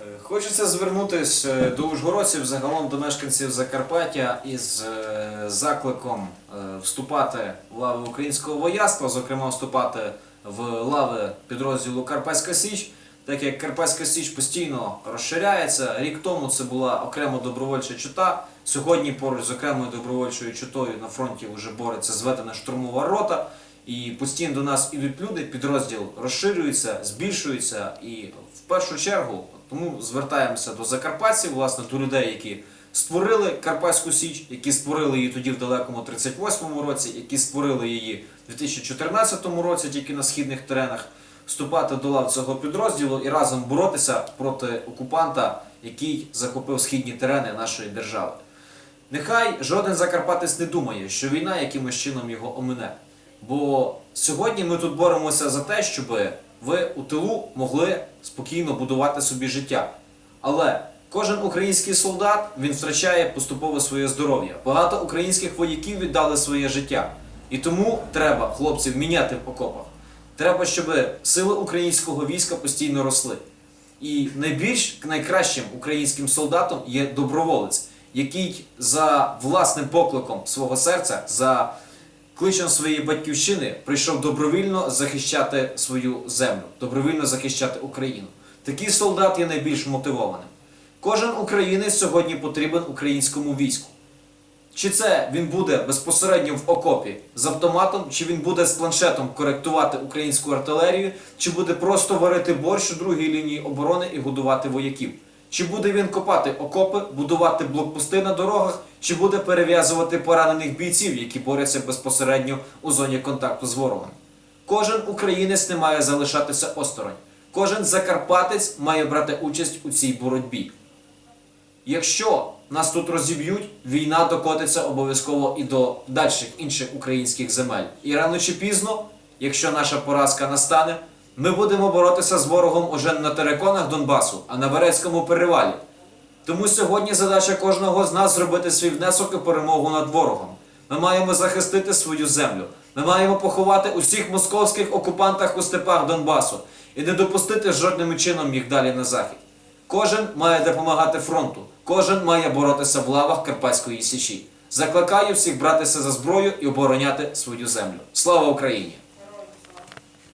Е, Хочеться звернутися е, до ужгородців, загалом до мешканців Закарпаття із е, закликом вступати в лави українського вояцтва, зокрема вступати в лави підрозділу Карпатська Січ, так як Карпатська Січ постійно розширяється. Рік тому це була окрема добровольча чута. Сьогодні поруч з окремою добровольчою чутою на фронті вже бореться зведена штурмова рота. І постійно до нас ідуть люди, підрозділ розширюється, збільшується. І в першу чергу тому звертаємося до закарпатців, власне, до людей, які створили Карпатську Січ, які створили її тоді в далекому 38-му році, які створили її в 2014 році тільки на східних теренах, вступати до лав цього підрозділу і разом боротися проти окупанта, який захопив східні терени нашої держави. Нехай жоден закарпатець не думає, що війна якимось чином його омине. Бо сьогодні ми тут боремося за те, щоб ви у тилу могли спокійно будувати собі життя. Але кожен український солдат він втрачає поступово своє здоров'я. Багато українських вояків віддали своє життя. І тому треба хлопців міняти в окопах. Треба, щоб сили українського війська постійно росли. І найбільш найкращим українським солдатом є доброволець, який за власним покликом свого серця, за кличем своєї батьківщини прийшов добровільно захищати свою землю, добровільно захищати Україну. Такий солдат є найбільш мотивованим. Кожен українець сьогодні потрібен українському війську. Чи це він буде безпосередньо в окопі з автоматом, чи він буде з планшетом коректувати українську артилерію, чи буде просто варити борщ у другій лінії оборони і годувати вояків? Чи буде він копати окопи, будувати блокпости на дорогах, чи буде перев'язувати поранених бійців, які борються безпосередньо у зоні контакту з ворогом? Кожен українець не має залишатися осторонь. Кожен закарпатець має брати участь у цій боротьбі. Якщо нас тут розіб'ють, війна докотиться обов'язково і до дальших інших українських земель. І рано чи пізно, якщо наша поразка настане, ми будемо боротися з ворогом уже не на териконах Донбасу, а на Верецькому перевалі. Тому сьогодні задача кожного з нас зробити свій внесок і перемогу над ворогом. Ми маємо захистити свою землю. Ми маємо поховати усіх московських окупантах у степах Донбасу і не допустити жодним чином їх далі на захід. Кожен має допомагати фронту, кожен має боротися в лавах Карпатської січі. Закликаю всіх братися за зброю і обороняти свою землю. Слава Україні!